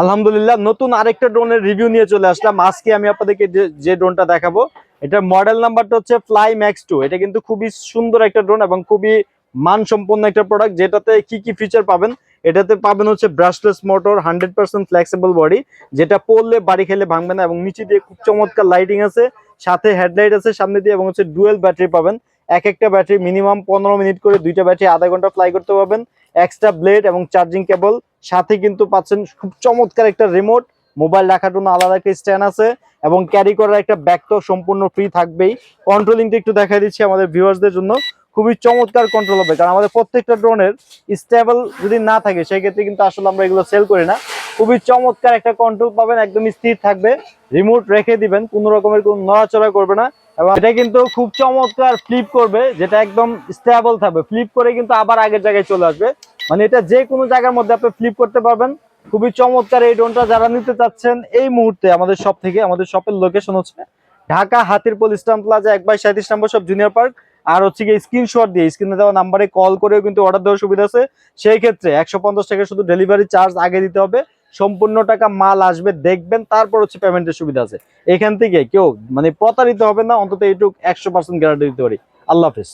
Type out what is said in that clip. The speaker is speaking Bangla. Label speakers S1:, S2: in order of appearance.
S1: আলহামদুলিল্লাহ, নতুন আরেকটা ড্রোনের রিভিউ নিয়ে চলে আসলাম। আজকে আমি আপনাদেরকে যে- ড্রোনটা দেখাবো এটার মডেল নাম্বারটা হচ্ছে ফ্লাই ম্যাক্স টু এটা কিন্তু খুবই সুন্দর একটা ড্রোন এবং খুবই মানসম্পন্ন একটা প্রোডাক্ট যেটাতে কি কি ফিচার পাবেন? এটাতে পাবেন হচ্ছে brushless motor hundred percent flexible body যেটা পড়লে বাড়ি খেলে ভাঙবে না এবং নিচে দিয়ে খুব চমৎকার লাইটিং আছে, সাথে হেডলাইট আছে সামনে দিয়ে এবং হচ্ছে ডুয়েল ব্যাটারি পাবেন। এক একটা ব্যাটারি মিনিমাম পনেরো মিনিট করে দুইটা ব্যাটারি আধা ঘণ্টা ফ্লাই করতে পারবেন। এক্সট্রা ব্লেড এবং চার্জিং কেবল সাথে কিন্তু পাচ্ছেন খুব চমৎকার একটা রিমোট মোবাইল রাখার জন্য আলাদা একটা স্ট্যান্ড আছে এবং ক্যারি করার একটা ব্যাগ তো সম্পূর্ণ ফ্রি থাকবেই। কন্ট্রোলিংটা একটু দেখাই দিচ্ছি আমাদের ভিউয়ার্সদের জন্য। খুবই চমৎকার কন্ট্রোল হবে, কারণ আমাদের প্রত্যেকটা ড্রোনের স্টেবল যদি না থাকে সেই ক্ষেত্রে কিন্তু আসলে আমরা এগুলো সেল করি না। খুবই চমৎকার একটা কন্ট্রোল পাবেন, একদম স্থির থাকবে। রিমোট রেখে দিবেন, কোনো রকমের কোনো নড়াচড়া করবে না। এবং এটা কিন্তু খুব চমৎকার ফ্লিপ করবে, যেটা একদম স্টেবল থাকবে। ফ্লিপ করে কিন্তু আবার আগের জায়গায় চলে আসবে। মানে এটা যে কোনো জায়গার মধ্যে আপনি ফ্লিপ করতে পারবেন। খুবই চমৎকার এই ড্রোনটা যারা নিতে চাচ্ছেন, এই মুহূর্তে আমাদের শপ থেকে, আমাদের শপের লোকেশন হচ্ছে ঢাকা হাতিরপুল ইসলাম প্লাজা এক বাই সাঁত্রিশ নম্বর সব জুনিয়র পার্ক আর হচ্ছে গিয়ে স্ক্রিনশট দিয়ে স্ক্রিনে দেওয়া নাম্বারে কল করেও কিন্তু অর্ডার দেওয়ার সুবিধা আছে। সেই ক্ষেত্রে একশো পঞ্চাশ টাকা শুধু ডেলিভারি চার্জ আগে দিতে হবে। সম্পূর্ণ টাকা মাল আসবে, দেখবেন তারপর হচ্ছে পেমেন্টের সুবিধা আছে। এখান থেকে কেউ মানে প্রতারিত হবে না, অন্তত এইটুকু একশো পার্সেন্ট গ্যারান্টি দিতে পারি। আল্লাহ হাফিজ।